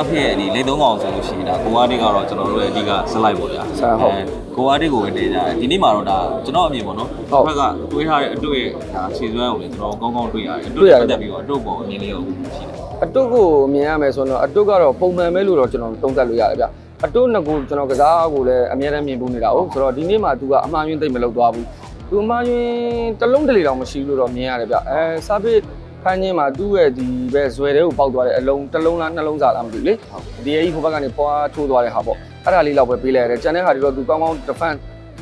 အဖြစ်ဒီလိမ့်သုံးကောင်ဆိုလို့ရှိရင်ဒါကိုအားတိကတော့ကျွန်တော်တို့ရဲ့အဓိကဇက်လိုက်ပေါ့ဗျာဇက်ဟုတ်ကိုအားတိကိုပဲတင်ကြတယ်ဒီနေ့မှာတော့ဒါကျွန်တော်အမြင်ပေါ့နော်ဟုတ်ဘက်ကတွေးထားတဲ့အတွေ့ဒါခြေစွမ်းကိုလည်းကျွန်တော်ကောင်းကောင်းတွေးရတယ်အတွေ့တွေ့ရရတယ်တက်ပြီးတော့အတွေ့ပေါ်အမြင်လေးကိုရှိတယ်အတုတ်ကိုမြင်ရမယ်ဆိုတော့အတုတ်ကတော့ပုံမှန်ပဲလို့တော့ကျွန်တော်သုံးသပ်လို့ရတယ်ဗျအတုတ်နှစ်ခုကျွန်တော်ကစားကိုလည်းအများတမ်းမြင်ဖို့နေတာဟုတ်ဆိုတော့ဒီနေ့မှသူကအမှားယွင်းသိမ့်မလုပ်သွားဘူးသူအမှားယွင်းတစ်လုံးတစ်လေတောင်မရှိဘူးလို့တော့မြင်ရတယ်ဗျအဲစာပစ် ဖမ်းခြင်းမှာသူ့ရဲ့ဒီပဲဇွဲတဲ့ကိုပေါက်သွားတဲ့အလုံးတစ်လုံးလားနှလုံးစားလားမသိဘူးလေဒီအကြီးဟိုဘက်ကနေပွားထိုးသွားတဲ့ဟာပေါ့အဲ့ဒါလေးတော့ပဲပေးလိုက်ရတယ်ကျန်တဲ့ဟာတွေတော့သူကောင်းကောင်း defense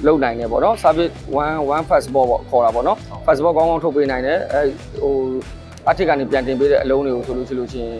လုပ်နိုင်တယ်ပေါ့နော် service 1 1 fast ball ပေါ့ခေါ်တာပေါ့နော် fast ball ကောင်းကောင်းထုတ်ပေးနိုင်တယ်အဲဟို အထက်ကနေပြန်တင်ပေးတဲ့အလုံးတွေကိုဆိုလို့ရှိလို့ချင်း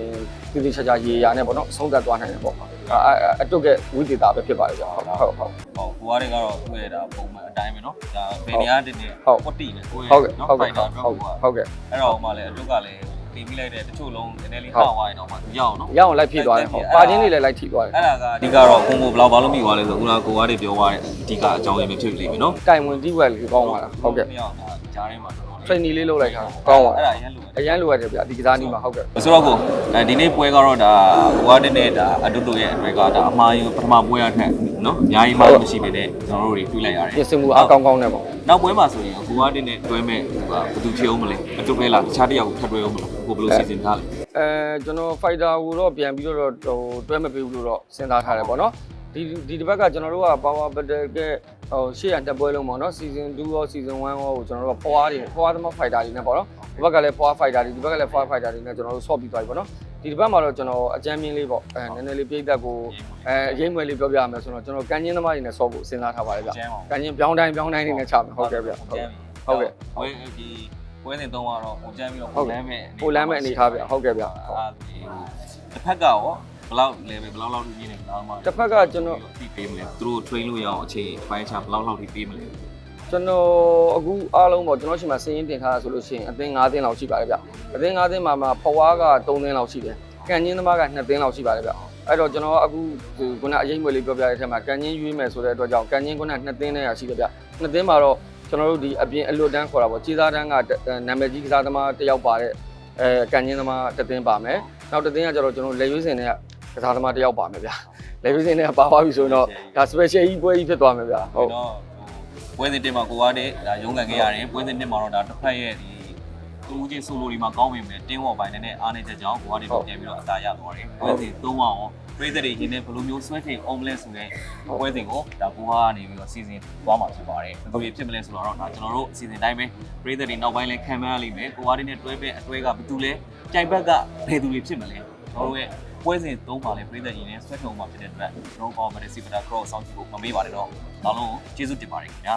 တိတိကျကျရေရာနဲ့ပေါ့နော်အဆုံးသတ်သွားနိုင်တယ်ပေါ့အဲအတုတ်ကဝိသေတာပဲဖြစ်ပါတယ်ဗျဟုတ်ဟုတ်ဟုတ်ဟောကိုအားတိကတော့သူ့ရဲ့ဒါပုံမှန်အတိုင်းပဲနော်ဒါဘယ်နေရာတင်နေဟုတ်ကွတ်တီနဲ့ကိုယ့်ဟုတ်ရဲ့ကဲ့နော်ဟုတ်ဖိုကဲ့က်တာဟုတ်တော့ဟုတ်ကဲ့အဲ့တော့မှလည်းအတုကလည်းတင်ပြီးလိုက်တဲ့တချို့လုံးနည်းနည်းလေးဟောက်သွားရင်တော့မှရအောင်နော်ရအောင်လိုက်ဖြည့်သွားတယ်ဟုတ်ပါချင်းလေးလည်းလိုက်ထိသွားတယ်အဲ့ဒါကအဓိကတော့ကိုကိုဘယ်လောက်ဘာလို့မိသွားလဲဆိုဦးလားကိုကားတွေပြောသွားတဲ့အဓိကအကြောင်းရင်းပဲဖြစ်နေပြီနော်တိုင်ဝင်တီးဝက်လေးကောင်းသွားတာဟုတ်ကဲ့မရအောင်ဒါကြားထဲမှာတော့ training လေးလုပ်လိုက်တာကောင်းသွားအဲ့ဒါအရင်လိုအရန်လိုရတယ်ဗျဒီကစားနည်းမှာဟုတ်ကဲ့ဆိုတော့ကိုအဲဒီနေ့ပွဲကတော့ဒါကိုကားတဲ့နဲ့ဒါအတူတူရဲ့အတွက်ကဒါအမှားယူပထမပွဲရထက်နော်အများကြီးမှမရှိပေနဲ့ကျွန်တော်တို့တွေတွေးလိုက်ရတယ်ပြင်ဆင်မှုအားကောင်းကောင်းနဲ့ပေါ့နောက်ပွဲမှာဆိုရင်ကိုကားတဲ့နဲ့တွဲမဲ့ဟိုကဘယ်သူဖြစ်အောင်မလဲအတူပဲလားတခြားတစ်ယောက်ကိုထပ်တွဲအောင်မလားကိုဘယ်လိုစီစဉ်ထားလဲအဲကျွန်တော် fighter ကိုတော့ပြန်ပြီးတော့ဟိုတွဲမပေးဘူးလို့တော့စဉ်းစားထားတယ်ပေါ့နော် ဒီဒီတစ်ဘက်ကကျွန်တော်တို့က power battle ကဟိုရှေ့ရတက်ပွဲလုံးပေါ့နော် season 2ရော season 1ရောကိုကျွန်တော်တို့က power တွေ power သမား fighter တွေနဲ့ပေါ့နော်ဒီဘက်ကလည်း power fighter တွေဒီဘက်ကလည်း power fighter တွေနဲ့ကျွန်တော်တို့ swap ပြီးသွားပြီပေါ့နော်ဒီတစ်ပတ်မှာတော့ကျွန်တော်အကြမ်းမြင့်လေးပေါ့အဲနည်းနည်းလေးပြိသက်ကိုအဲအရေးမွေးလေးပြောပြရမယ်ဆိုတော့ကျွန်တော်ကန်ချင်းသမားတွေနဲ့ swap ဖို့စဉ်းစားထားပါတယ်ဗျကန်ချင်းပြောင်းတိုင်းပြောင်းတိုင်းတွေနဲ့ချမယ်ဟုတ်ကဲ့ဗျဟုတ်ကဲ့ဟုတ်ကဲ့ပွဲဒီပွဲစဉ်သုံးကတော့ဟိုကြမ်းပြီးတော့ဟုတ်လကဲ့မ်းမဲ့ဟိုလမ်းမဲ့အနေထားဗျဟုတ်ကဲ့ဗျအာဒီတစ်ဖက်ကရော ဘယ်လောက် level ဘယ်လောက်လောက်ထိနေလဲဘယ်လောက်မှတစ်ဖက်ကကျွန်တော်ပြီးပေးမလဲသူတို့ train လို့ရအောင်အခြေပိုင်းခြားဘယ်လောက်လောက်ထိပေးမလဲကျွန်တော်အခုအားလုံးပေါ့ကျွန်တော်ရှိမှစင်းရင်တင်ထားတာဆိုလို့ရှိရင်အသင်း9သင်းလောက်ရှိပါတယ်ဗျအသင်း9သင်းမှာမှာဖွားက3သင်းလောက်ရှိတယ်ကန်ချင်းသမားက2သင်းလောက်ရှိပါတယ်ဗျအဲ့တော့ကျွန်တော်အခုခုနအရင်မွေလေးပြောပြတဲ့အထက်မှာကန်ချင်းရွေးမယ်ဆိုတဲ့အတွက်ကြောင့်ကန်ချင်းခုန2သင်းနဲ့ရရှိတယ်ဗျ2သင်းမှာတော့ကျွန်တော်တို့ဒီအပြင်အလွတ်တန်းခေါ်တာပေါ့ခြေသားတန်းကနာမည်ကြီးကစားသမားတစ်ယောက်ပါတဲ့အဲကန်ချင်းသမားတစ်သင်းပါမယ်နောက်တစ်သင်းကကျတော့ကျွန်တော်လက်ရွေးစင်တဲ့က စားသမားတစ်ယောက်ပါမယ်ဗျလက်ရွေးစင်တဲ့ပါသွားပြီဆိုရင်တော့ဒါ special ကြီးပွဲကြီးဖြစ်သွားမယ်ဗျဟုတ်တော့ပွဲစဉ်တင်မှာကိုကားတဲ့ဒါရုံးကန်ခဲ့ရတယ်ပွဲစဉ်တင်မှာတော့ဒါတစ်ဖက်ရဲ့ဒီသူဦးချင်းဆိုလိုဒီမှာကောင်းပြီမယ်တင်းဝေါ်ပိုင်းနဲ့အားနေချက်ကြောင့်ကိုကားတွေပြန်ပြီးတော့အသာရသွားတယ်ပွဲစဉ်သုံးအောင်ပြည်သက်တွေရင်းနဲ့ဘယ်လိုမျိုးဆွဲထင်အောင်မလဲဆိုတဲ့ပွဲစဉ်ကိုဒါကိုကားကနေပြီးတော့စီစဉ်သွားမှာဖြစ်ပါတယ်ဘယ်လိုဖြစ်မလဲဆိုတော့ဒါကျွန်တော်တို့အစီအစဉ်တိုင်းပဲပြည်သက်တွေနောက်ပိုင်းလဲခံမှန်းရလိမ့်မယ်ကိုကားတွေနဲ့တွဲပဲအတွဲကဘယ်သူလဲကြိုင်ဘက်ကဘယ်သူတွေဖြစ်မလဲကျွန်တော်တို့ရဲ့ ပွဲစဉ်သုံးပါလဲပြည်သက်ရင်းနဲ့ဆွဲထုံမှာဖြစ်တဲ့အတွက်ကျွန်တော်ကောမဒီစီပတာခရော့ဆောင်းကြည့်ဖို့မမေ့ပါနဲ့တော့အားလုံးကျေးဇူးတင်ပါတယ်ခင်ဗျာ